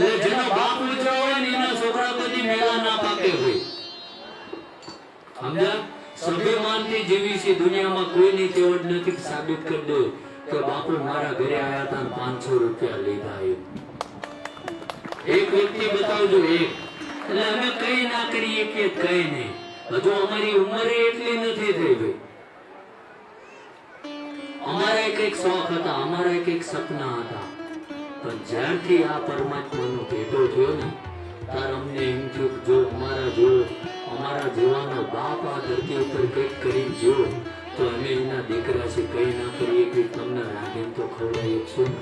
એટલે જેનો બાપ ઊંચો હોય ને એના છોકરા બધી મેળા ના પાકે હોય. સમજ્યા? સ્વાભિમાનથી જીવી છે, દુનિયામાં કોઈની તેવડ નથી સાબિત કરી દે કે બાપુ મારા ઘરે આયા હતા ને 500 રૂપિયા લીધા એમ. એક વ્યક્તિ બતાવજો, એક. એટલે અમે કઈ ના કરીએ કે કઈ નહીં. હજુ અમારી ઉંમરે એટલી નથી થઈ ગઈ. અમારા શોખ હતા, અમારા કંઈક સપના હતા. પણ જ્યારથી આ પરમાત્માનો ભેટો થયો ને, ત્યારે અમને એમ થયું જો અમારા જો, અમારા જેવાનો બાપ આ ધરતી ઉપર કંઈક કરી જો તો અમે એના દીકરા છે, કંઈ ના કરીએ કે તમને રાંધીને તો ખવડાવીએ છું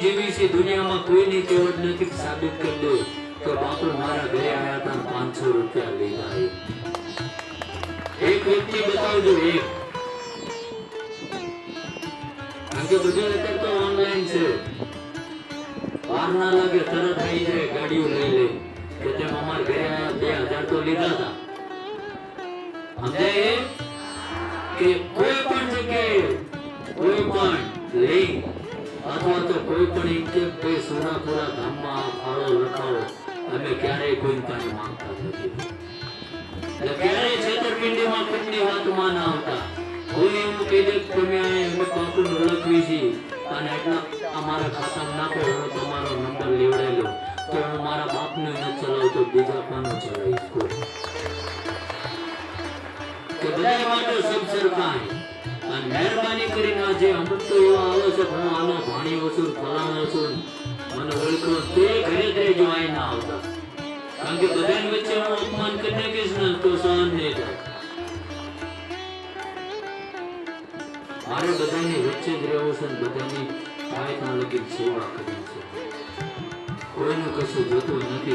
જીવી દુનિયામાં કોઈની કેવટ નથી સાબિત કરી દે. તો બાપુ મારા ઘરે આવ્યા હતા 500 રૂપિયા લીધા એક વ્યક્તિ બતાવજો એક. કારણ તો ઓનલાઈન છે. વાર કે બે હજાર તો કોઈ પણ જગ્યાએ, કોઈ પણ લિંક અથવા તો કોઈ પણ એક કે ભાઈ સોનાપુરા ધામમાં ફાળો લખાવો. અમે ક્યારેય કોઈ પાસે માંગતા નથી. ના ચલાવતો, બીજા કોને ચલાવીશ કે બધા માટે સબ સરખાય અને મહેરબાની કરીને આજે અમુક તો એવા આવે છે, હું આનો અહીં ના. આવતા કારણ કે બધાની વચ્ચે હું અપમાન કરી નાખીશ ને તો સહન નહીં થાય. મારે બધાની વચ્ચે જ રહેવું છે ને બધાની આયતના લગી સેવા કરવી છે. કોઈનું કશું જોતું નથી.